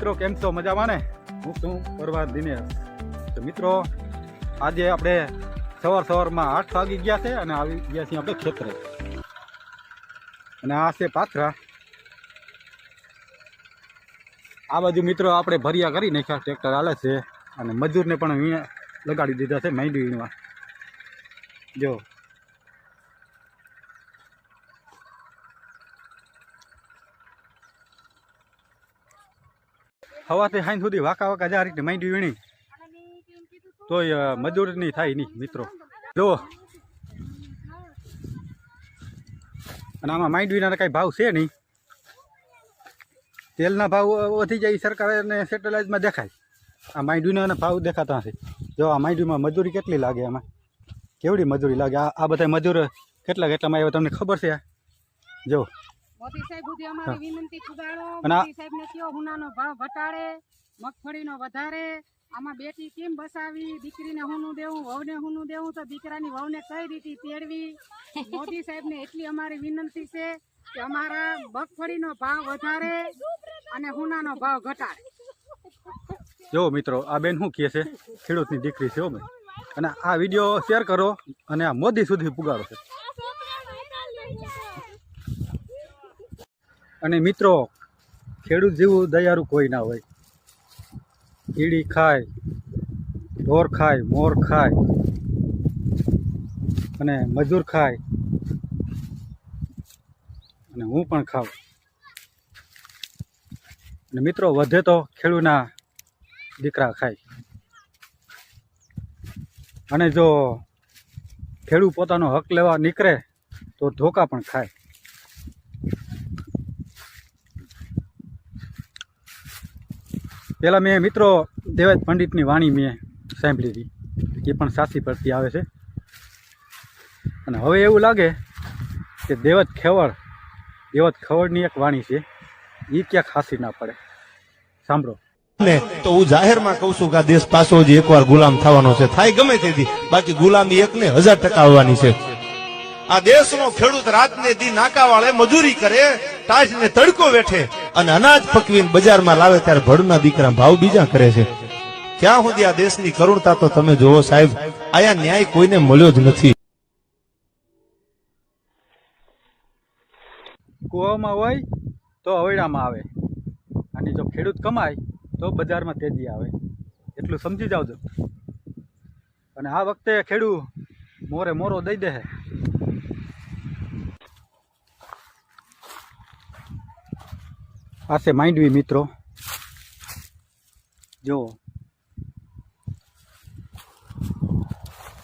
મિત્રો, કેમ છો? મજામાં ને? હું છું પરવાર દિનેશ. તો મિત્રો, આજે આપણે સવાર સવારમાં આઠ વાગી ગયા છે અને આવી ગયા છીએ આપણે ખેતરે. અને આ છે પાથરા. આ બાજુ મિત્રો આપણે ભર્યા કરી નાખ્યા, ટ્રેક્ટર હાલે છે. અને મજૂરને પણ અહીંયા લગાડી દીધા છે મહેંદી વીણવા જો હવાથી સાંજ સુધી વાંકા વાંકા જા રીતે માંડ્યું વીણી તોય મજૂર નહીં થાય નહીં, મિત્રો. જો. અને આમાં માંડવીના કાંઈ ભાવ છે નહીં. તેલના ભાવ વધી જાય સરકારને સેટેલાઇટમાં દેખાય. આ માંડવીના ભાવ દેખાતા નથી જો, આ માંડવીમાં મજૂરી કેટલી લાગે આમાં? કેવડી મજૂરી લાગે? આ આ બધા મજૂર કેટલા કેટલામાં આવ્યા, તમને ખબર છે જો. મોદી સાહેબ સુધી અમારી વિનંતી પુગાડો મોદી સાહેબ ને કયો હુનાનો ભાવ ઘટાડે મગફળીનો વધારે આમાં બેટી કેમ બસાવી? દીકરીને હુનું દેવું વહુને હુનું દેવું તો દીકરાની વહુને કઈ રીતે તેડવી? મોદી સાહેબને એટલી અમારી વિનંતી છે કે અમારા મગફળીનો ભાવ વધારે અને હુનાનો ભાવ ઘટાડે. જો મિત્રો આ બેન શું કહે છે? ખેડૂતની દીકરી છે અને આ વીડિયો શેર કરો અને આ મોદી સુધી પુગાડો છે. અને મિત્રો, ખેડૂત જેવું દયારું કોઈ ના હોય. કીડી ખાય, ઢોર ખાય, મોર ખાય અને મજૂર ખાય અને હું પણ ખાઉં. અને મિત્રો, વધે તો ખેડૂતના દીકરા ખાય. અને જો ખેડૂત પોતાનો હક લેવા નીકળે, તો ધોકા પણ ખાય. પહેલાં મેં મિત્રો દેવાજ પંડિતની વાણી મેં સાંભળી હતી. એ પણ સાચી પરથી આવે છે. અને હવે એવું લાગે કે દેવજ ખેવડ, દેવજ ખવડની એક વાણી છે. એ ક્યાંક હાસી ના પડે. સાંભળો. ને તો હું જાહેરમાં કહું છું કે આ દેશ પાછો જ એકવાર ગુલામ થવાનો છે, થાય ગમે તેથી. બાકી ગુલામી એક ને હજાર ટકા આવવાની છે. આ દેશનો ખેડૂત રાત ને દી નાકા મજૂરી કરે તાજ તડકો વેઠે. અને અનાજ પકવીને બજારમાં લાવે ત્યારે ભડના દીકરા ભાવ બીજા કરે છે. ક્યાં સુધી આ દેશની કરુણતા તો તમે જોવો સાહેબ, આયા ન્યાય કોઈને મળ્યો જ નથી. કૂવામાં હોય તો અવેડામાં આવે. અને જો ખેડૂત કમાય તો બજારમાં તેજી આવે. એટલું સમજી જાવજો. અને આ વખતે ખેડૂત મોરે મોરો દઈ દે આ છે માંડવી, મિત્રો. જો.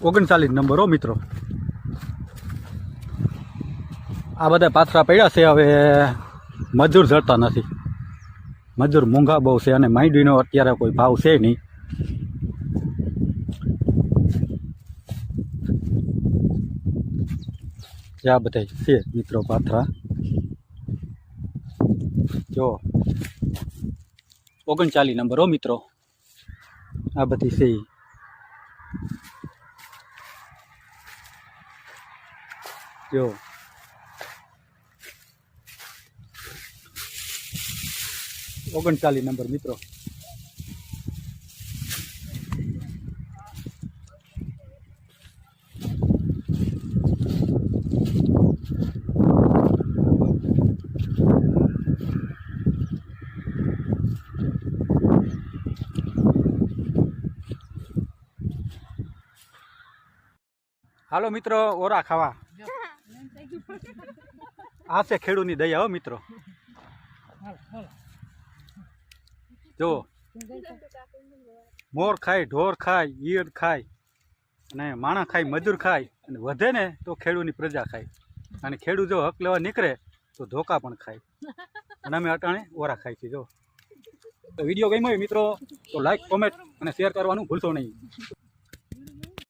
ઓગણચાલીસ નંબર હો, મિત્રો. આ બધા પાથરા પડ્યા છે, હવે મજૂર જડતા નથી. મજૂર મોંઘા બહુ છે અને માંડવીનો અત્યારે કોઈ ભાવ છે નહીં. આ બધા છે, મિત્રો, પાથરા. જો. ઓગણચાલીસ નંબર હો મિત્રો. આ બધી છે જો. ઓગણચાલીસ નંબર મિત્રો. હાલો મિત્રો, ઓરા ખાવા. આ છે ખેડૂની દયા હો મિત્રો. જો મોર ખાય, ઢોર ખાય, ઈયળ ખાય, અને માણા ખાય, મજૂર ખાય, અને વધે ને તો ખેડૂતની પ્રજા ખાય. અને ખેડૂત જો હક લેવા નીકળે, તો ધોકા પણ ખાય. અને અમે અટાણે ઓરા ખાય છે જો વીડિયો ગમ્યો હોય મિત્રો, તો લાઈક કોમેન્ટ અને શેર કરવાનું ભૂલશો નહીં.